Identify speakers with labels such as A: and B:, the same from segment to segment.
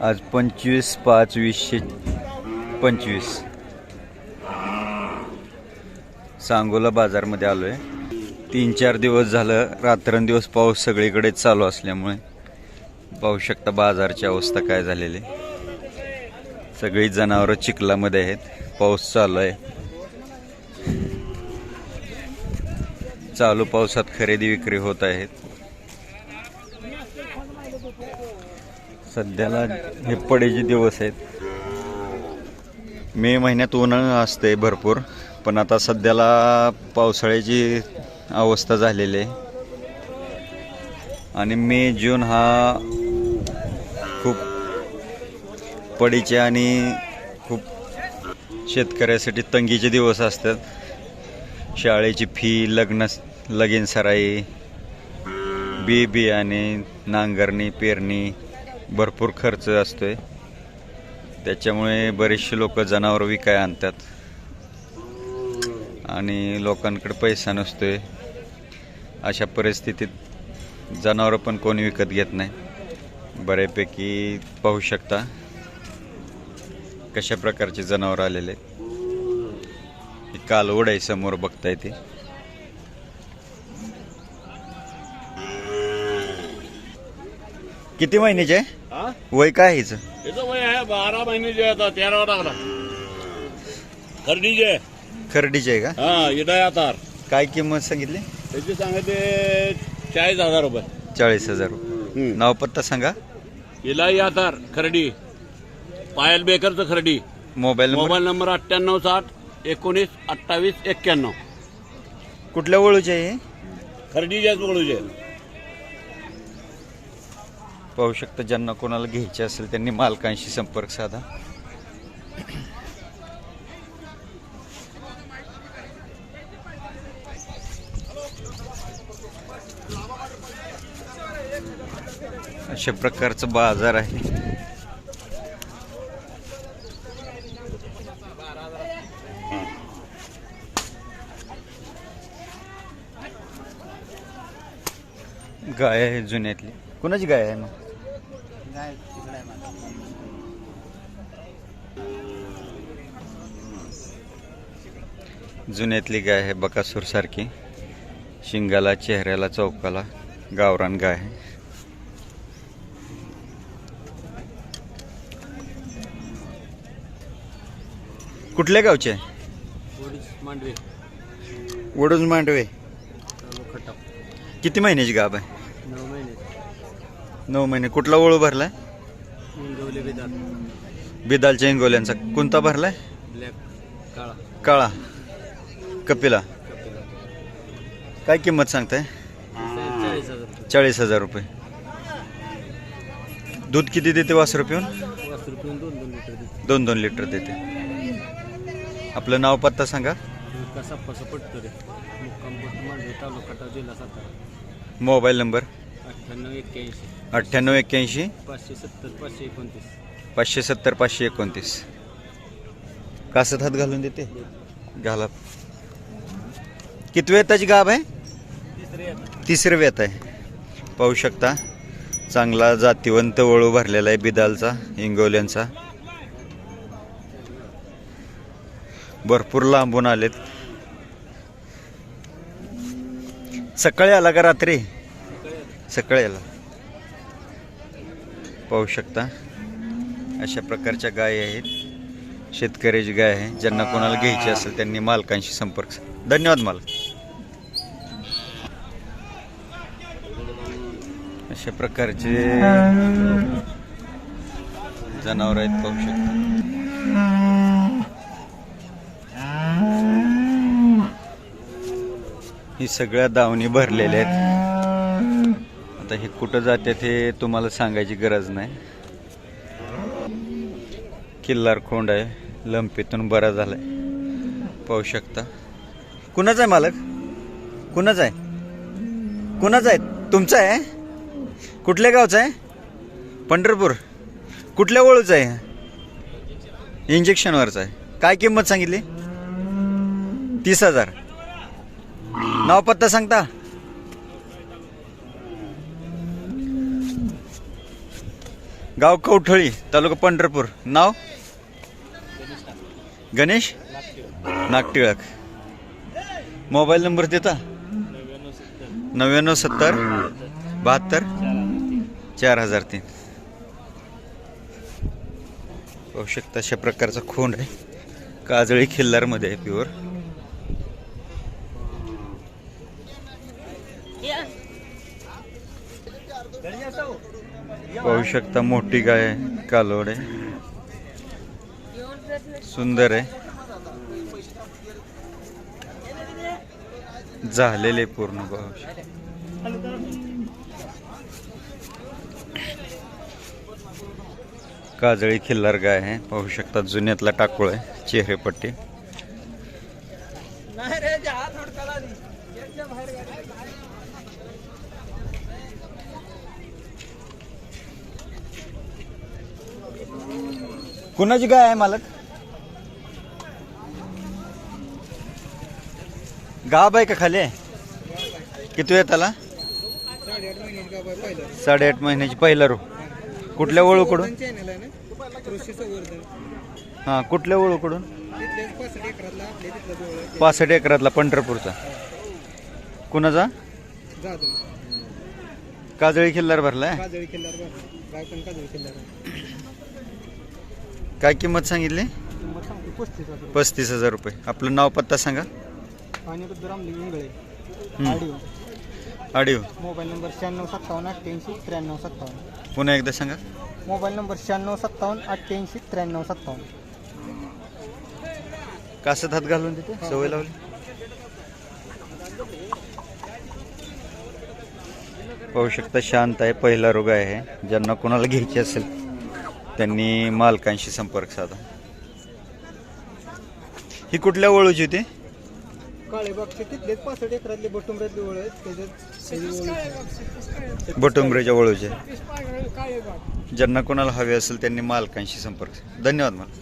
A: आज पंचवीस पाच वीसशे पंचवीस. सांगोला बाजारमध्ये आलो आहे तीन चार दिवस झालं रात्रंदिवस पाऊस सगळीकडे चालू असल्यामुळे पाहू शकता बाजारची अवस्था काय झालेली? सगळी जनावरं चिखलामध्ये आहेत. पाऊस चालू आहे चालू पावसात खरेदी विक्री होत आहेत. सध्याला हे पडेचे दिवस आहेत. मे महिन्यात उन्हाळा असते भरपूर पण आता सध्याला पावसाळ्याची अवस्था झालेली आहे. आणि मे जून हा खूप पडीचे आणि खूप शेतकऱ्यासाठी तंगीचे दिवस असतात. शाळेची फी लग्न लगीन सराई बी बियाणे नांगरणी पेरणी भरपूर खर्च असतो आहे त्याच्यामुळे बरेचसे लोक जनावर विकाय आणतात. आणि लोकांकडे पैसा नसतो आहे अशा परिस्थितीत जनावरं पण कोणी विकत घेत नाही. बऱ्यापैकी पाहू शकता कशा प्रकारचे जनावर आलेले आहेत. ही कालवड आहे समोर बघता येते किती महिन्याचे? आहे
B: हा?
A: वय काय आहे हिचं
B: याचं वय आहे बारा महिन्याचे आता तेरावा टाकला. खर्डीचे
A: खरडीचे आहे का?
B: हा इडाय आता
A: काय किंमत सांगितली?
B: त्याचे सांगायचे चाळीस हजार रुपये.
A: चाळीस हजार. नाव पत्ता सांगा.
B: इलाई आतार Khardi. Payal बेकरचं Khardi.
A: Mobile number?
B: Mobile number अठ्ठ्याण्णव साठ एकोणीस अठ्ठावीस एक्क्याण्णव.
A: कुठल्या ओळूचे आहे हे?
B: खर्डीच्याच बोलूचे
A: पाहू शकता ज्यांना कोणाला घ्यायचे असेल त्यांनी मालकांशी संपर्क साधा. अशा प्रकारचं बाजार आहे. गाय आहे जुन्यातली. कुणाची गाय आहे मग? जुन्यातली गाय आहे बकासूर सारखी. शिंगाला चेहऱ्याला चौकाला गावरान गाय आहे. कुठल्या गावचे? आहे
B: मांडवे.
A: वडूज मांडवे. किती महिन्याची गाब आहे?
B: नऊ महिने.
A: नऊ महिने. कुठला ओळू भरलाय? बिदालच्या इंगोल्यांचा. कोणता भरलाय?
B: ब्लॅक काळा.
A: काळा. कपिला. काय किंमत सांगताय?
B: चाळीस हजार
A: चाळीस हजार रुपये. दूध किती देते वासरू पिऊन?
B: वासरू दोन दोन लिटर देते.
A: दोन दोन लिटर देते आपलं नाव पत्ता सांगा. Mobile number?
B: अठ्ठ्याण्णव एक्क्याऐंशी.
A: अठ्ठ्याण्णव एक्क्याऐंशी
B: पाचशे सत्तर पाचशे एकोणतीस
A: पाचशे सत्तर पाचशे एकोणतीस. कासत हात घालून देते? घाला. किती वेताची गाभ आहे?
B: तिसरे
A: वेत. आहे. पाहू शकता. चांगला जातीवंत वळू भरलेला आहे बिदालचा इंगोल्यांचा भरपूर लांबून आलेत. सकाळी आला का रात्री? सकाळी आला. पाहू शकता. अशा प्रकारच्या गाय आहेत. शेतकऱ्याची गाय आहे. ज्यांना कोणाला घ्यायची असेल त्यांनी मालकांशी संपर्क धन्यवाद मालक. अशा प्रकारचे जनावर आहेत पाहू शकता. ही सगळ्या दावणी भरलेल्या आहेत. आता हे कुठं जाते ते तुम्हाला सांगायची गरज नाही. किल्लार खोंड आहे लंपीतून बरा झालाय. पाहू शकता. कुणाचा आहे मालक? कुणाचा आहे? कुणाचा आहे? तुमचा आहे? कुठल्या गावचा आहे? पंढरपूर. कुठल्या ओळूचा आहे? इंजेक्शनवरचं आहे. काय किंमत सांगितली? तीस हजार. नाव पत्ता सांगता? गाव कवठळी तालुका पंढरपूर. नाव? गणेश? नागटिळक. मोबाईल नंबर देता?
B: नव्याण्णव सत्तर.
A: बहात्तर? चार हजार तीन. पाहू शकता अशा प्रकारचा खोंड आहे. काजळी खिल्लारमध्ये आहे प्युअर. पाहू शकता मोठी गाय आहे कालोड आहे. सुंदर आहे. झालेले पूर्ण पाहू शकता. काजळी खिल्लार गाय आहे. पाहू शकता जुन्यातला टाकूळ आहे चेहरेपट्टी. कुणाची गाय आहे मालक? गाब आहे का खाली? किती वेळ त्याला?
B: साडेआठ महिन्याची
A: साडेआठ महिन्याची पहिला रो. कुठल्या वळूकडून
B: चॅनल आहे ना? कृषी संवर्धन
A: हां कुठल्या
B: तिथलेच पासष्ट एकरातला आपल्या तिथला जवळ आहे.
A: पासष्ट एकरातला पंढरपूरचा. कुणाचा?
B: जाधव.
A: काजळी खिल्लार भरलाय?
B: काजळी पण काजळी किल्ल्यावर
A: काय किंमत सांगितली?
B: किंमत सांगतो पस्तीस हजार.
A: पस्तीस हजार रुपये. आपलं नाव पत्ता सांगा.
B: आणि रामलिंग इंगळे.
A: हम्म.
B: Audio
A: audio.
B: मोबाईल नंबर शहाण्णव सत्तावन्न अठ्ठ्याऐंशी त्र्याण्णव सत्तावन्न.
A: पुन्हा एकदा सांगा.
B: मोबाईल नंबर शहाण्णव सत्तावन्न अठ्ठ्याऐंशी त्र्याण्णव सत्तावन्न.
A: कासत हात घालून तिथे सवय लावली? पाहू शकता शांत आहे पहिला रोग आहे ज्यांना कोणाला घ्यायची असेल त्यांनी मालकांशी संपर्क साधा. ही कुठल्या वळूची होती?
B: काळेबागचे तिथलेच पासष्ट एकरातले बटुंबऱ्यातले ओळ आहेत. त्याच्यात
A: बटुंबरेच्या वळूचे
B: काळेबाग
A: ज्यांना कोणाला हवे असेल त्यांनी मालकांशी संपर्क. धन्यवाद मला.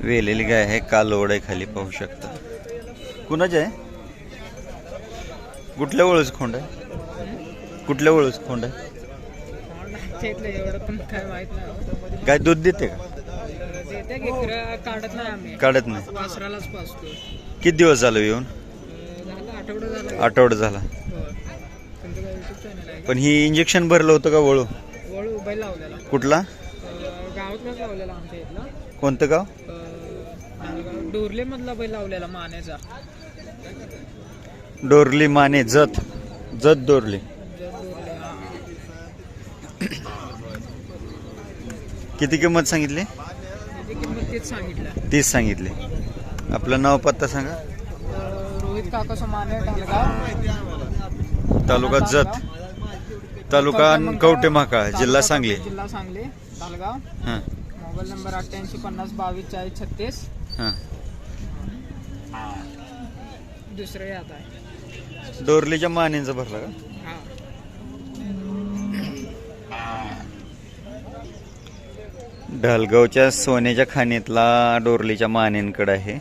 A: वेलेली गाय आहे कालोड आहे खाली पाहू शकता. कुणाचे आहे? कुठल्या वळूच खोंड आहे? कुठल्या वळूच खोंड आहे?
B: काय
A: दूध देते का?
B: काढत नाही.
A: किती दिवस झालं येऊन?
B: आठवडा झाला.
A: पण ही इंजेक्शन भरलं होतं का वळू? कुठला? कोणतं गाव?
B: डोरले मधला बैल लावलेला मानेचा.
A: डोरली माने जत. जत डोरली. किती किंमत सांगितली?
B: किंमत
A: तीस सांगितली. आपलं नाव पत्ता सांगा.
B: रोहित काका माने ढालगाव
A: तालुका जत. तालुका कवटे महाकाळ जिल्हा सांगली.
B: जिल्हा सांगली ढालगाव मोबाईल नंबर अठ्ठ्याऐंशी पन्नास बावीस चाळीस छत्तीस.
A: हां.
B: दुसरं याद आहे.
A: डोरलीच्या मानेचा भरला का?
B: हा.
A: ढलगावच्या सोन्याच्या खाणीतला डोरलीच्या मानेंकडे आहे.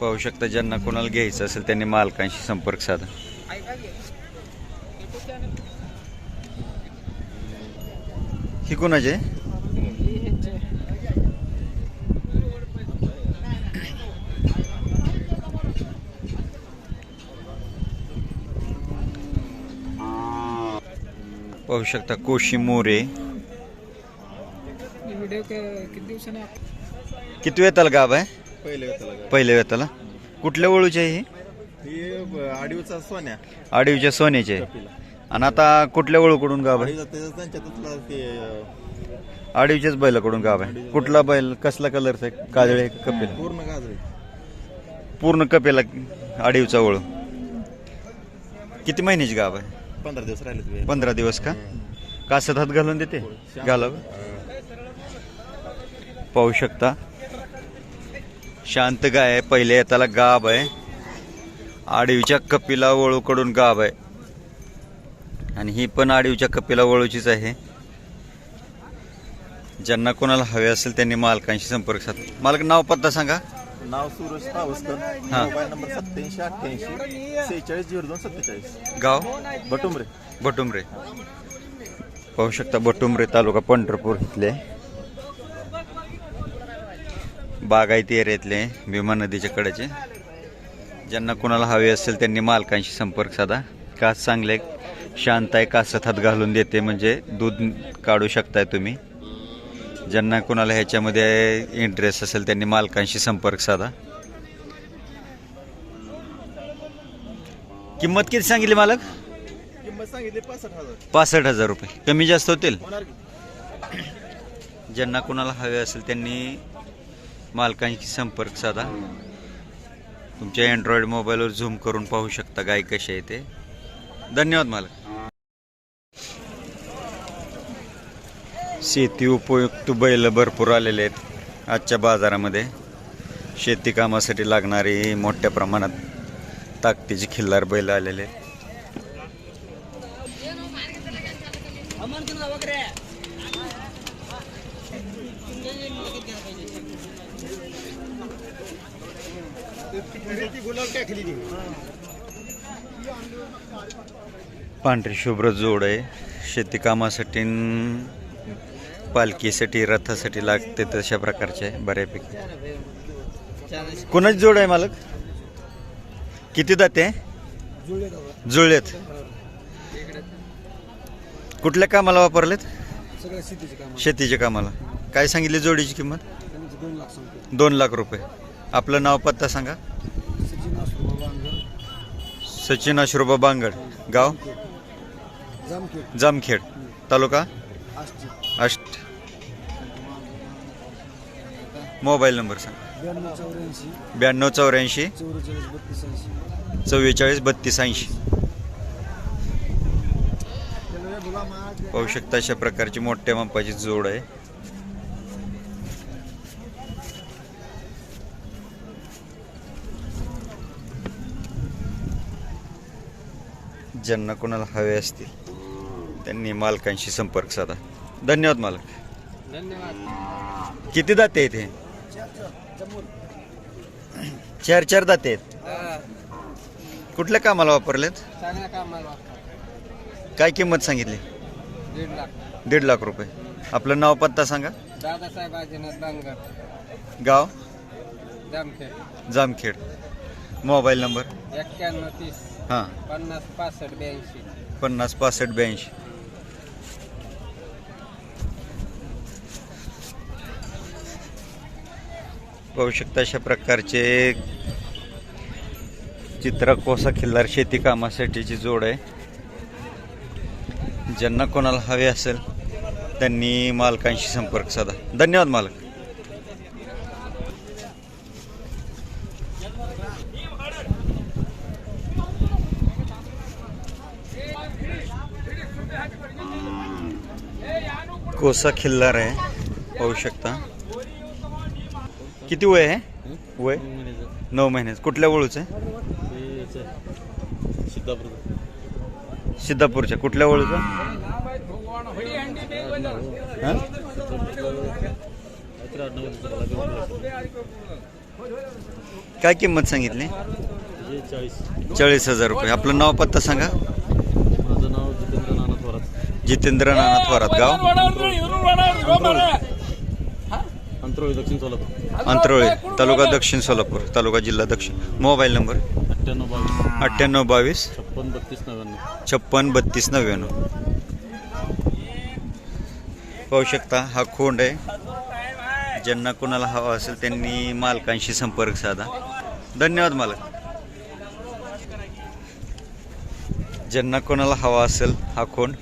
A: पाहू शकता ज्यांना कोणाला घ्यायचं असेल त्यांनी मालकांशी संपर्क साधा.
B: ऐका की.
A: ही कोणाची? आहे पाहू शकता कोशी मोरे.
B: व्हिडिओ क- किती
A: वेताला गाव आहे?
C: पहिले.
A: पहिल्या वेताला. कुठल्या वळूची आहे ही?
C: ही आडीवचा सोन्या.
A: आडीवच्या सोन्याची आहे. आणि आता कुठल्या वळूकडून गाव आहे?
C: आडीवचा त्याचा त्यांच्यातला ते अं,
A: आडीवच्याच बैलाकडून गाव आहे. कुठला बैल. कसला कलरचा आहे? काजळे कपिला?
C: पूर्ण गाजरे
A: पूर्ण कपेला आडीवचा वळू किती महिन्याची गाव आहे?
C: पंधरा दिवस राहिले तुम्ही
A: पंधरा दिवस का? कासत हात घालून देते? घालावं? पाहू शकता. शांत गाय आहे. पहिले त्याला गाब आहे. आडीवच्या कपिला वळूकडून गाब आहे. आणि ही पण आडीवच्या कपिला वळूचीच आहे. ज्यांना कोणाला हवे असेल त्यांनी मालकांशी संपर्क साधला मालक नाव पत्ता सांगा.
C: नाव सुरेश पावसकर
A: हा.
C: मोबाईल नंबर सत्याऐंशी अठ्ठ्याऐंशी सेहेचाळीस झिरो दोन सत्तेचाळीस.
A: गाव?
C: बटुमरे
A: बटुमरे पाहू शकता बटुमरे तालुका पंढरपूर इथले. बागायती एरियातले भीमा नदीच्या कडेचे. ज्यांना कोणाला हवे असेल त्यांनी मालकांशी संपर्क साधा. कास चांगले शांत आहे कासत हात घालून देते म्हणजे दूध काढू शकताय तुम्ही. ज्यांना कोणाला ह्याच्यामध्ये इंटरेस्ट असेल त्यांनी मालकांशी संपर्क साधा. किंमत किती सांगितली मालक?
C: किंमत सांगितली पासष्ट हजार.
A: पासष्ट हजार रुपये. कमी जास्त होतील? ज्यांना कोणाला हवे असेल त्यांनी मालकांशी संपर्क साधा. तुमच्या अँड्रॉइड मोबाईलवर झूम करून पाहू शकता गाय कशी आहे ते. धन्यवाद मालक. शेती उपयुक्त बैल भरपूर आलेले आहेत आजच्या बाजारामध्ये. शेती कामासाठी लागणारी मोठ्या प्रमाणात ताकदीची खिल्लार बैल आलेले आहेत. पांढरी शुभ्र जोड आहे. शेती कामासाठी पालखीसाठी रथासाठी लागते तशा प्रकारचे आहे बऱ्यापैकी. कोणाची जोड आहे मालक? किती दाते जुळलेत. कुठल्या कामाला वापरलेत? शेतीच्या कामाला. काय सांगितली जोडीची किंमत?
B: दोन लाख
A: रुपये. आपलं नाव पत्ता सांगा.
B: सचिन
A: अश्रुबा बांगड गाव?
B: जामखेड.
A: तालुका? अष्ट. मोबाईल नंबर सांगा.
B: ब्याण्णव चौऱ्याऐंशी.
A: चव्वेचाळीस बत्तीस ऐंशी. पाहू शकता अशा प्रकारची मोठ्या मापाची जोड आहे. ज्यांना कोणाला हवे असतील. त्यांनी मालकांशी संपर्क साधा. धन्यवाद मालक.
B: धन्यवाद.
A: किती दाते आहेत हे? चार चार दाते आहेत. कुठल्या कामाला वापरलेत? काय किंमत सांगितली?
B: दीड लाख.
A: रुपये. आपलं नाव पत्ता सांगा.
B: दादासाहेब
A: गाव?
B: जामखेड.
A: जामखेड. Mobile number?
B: एक्क्याण्णव तीस.
A: हां.
B: पन्नास पासष्ट ब्याऐंशी.
A: पन्नास पासष्ट ब्याऐंशी. पाहू शकता अशा प्रकारचे चित्र कोसा खिल्लार शेती कामासाठीची जोड आहे. ज्यांना कोणाला हवे असेल त्यांनी मालकांशी संपर्क साधा. धन्यवाद मालक. कोसा खिल्लार आहे पाहू शकता किती वय आहे वय नऊ महिन्याचं कुठल्या वळूचं आहे सिद्धापूरच्या कुठल्या वळूचं हां काय किंमत सांगितली चाळीस हजार रुपये आपलं नाव पत्ता सांगा
C: माझं नाव जितेंद्र नाना थोरात
A: जितेंद्र नाना थोरात गाव
C: अंतरोळी दक्षिण सोलापूर
A: अंतरोळे तालुका दक्षिण सोलापूर तालुका जिल्हा दक्षिण. Mobile number?
C: अठ्ठ्याण्णव बावीस.
A: अठ्ठ्याण्णव बावीस.
C: छप्पन बत्तीस नव्याण्णव.
A: छप्पन बत्तीस नव्याण्णव. पाहू शकता हा खोंड आहे. ज्यांना कोणाला हवा असेल त्यांनी मालकांशी संपर्क साधा. धन्यवाद मालक. ज्यांना कोणाला हवा असेल हा खोंड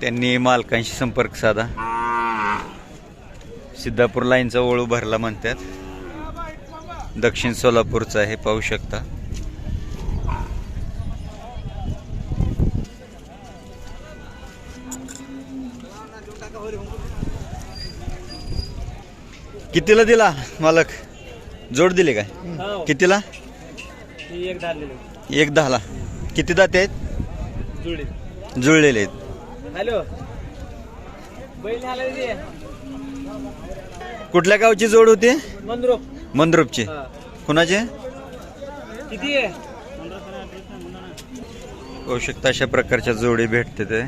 A: त्यांनी मालकांशी संपर्क साधा. सिद्धापूर लाईनचा ओळू भरला म्हणतात. दक्षिण सोलापूरचा आहे पाहू शकता. कितीला दिला मालक? जोड दिले काय? कितीला?
B: एक
A: दहाला. किती दाते आहेत?
B: जुळे
A: जुळलेले आहेत.
D: हॅलो.
A: कुठल्या गावची जोड होती?
D: मंद्रोप.
A: मंद्रुपची. कुणाचे?
D: किती आहे?
A: होऊ शकता अशा प्रकारच्या जोडी भेटते ते.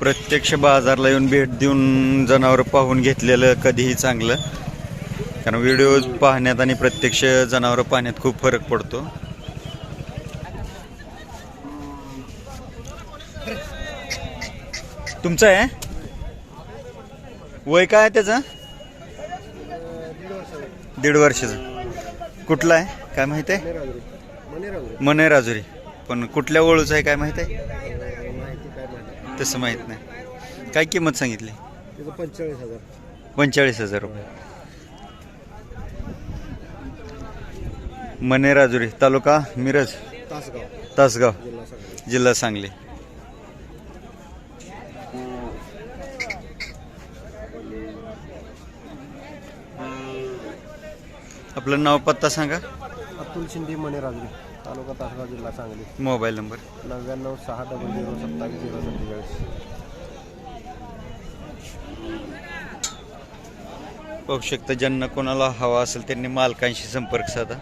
A: प्रत्यक्ष बाजारला येऊन भेट देऊन जनावर पाहून घेतलेलं कधीही चांगलं. कारण व्हिडिओ पाहण्यात आणि प्रत्यक्ष जनावर पाहण्यात खूप फरक पडतो. तुमचं आहे? वय काय आहे त्याचं? दीड वर्षाचं. कुठलं आहे? काय माहीत आहे? मने राजुरी पण कुठल्या ओळूचं आहे काय माहीत आहे? तसं माहीत नाही. काय किंमत सांगितली?
E: पंचेचाळीस हजार
A: पंचेचाळीस हजार रुपये. मने राजुरी तालुका मिरज?
E: तासगाव.
A: तासगाव. जिल्हा सांगली. आपलं नाव पत्ता सांगा.
E: अतुल शिंदे मणे राजरी तालुका तासगाव जिल्हा सांगली.
A: Mobile number.
E: नव्याण्णव सहा डबल झिरो सत्तावीस झिरो सत्तेचाळीस.
A: पाहू शकता ज्यांना कोणाला हवा असेल त्यांनी मालकांशी संपर्क साधा.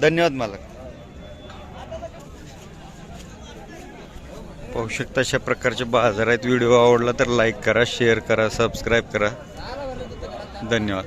A: धन्यवाद मालक. पाहू शकता अशा प्रकारचे बाजार आहेत. व्हिडिओ आवडला तर लाईक करा शेअर करा सबस्क्राईब करा. धन्यवाद.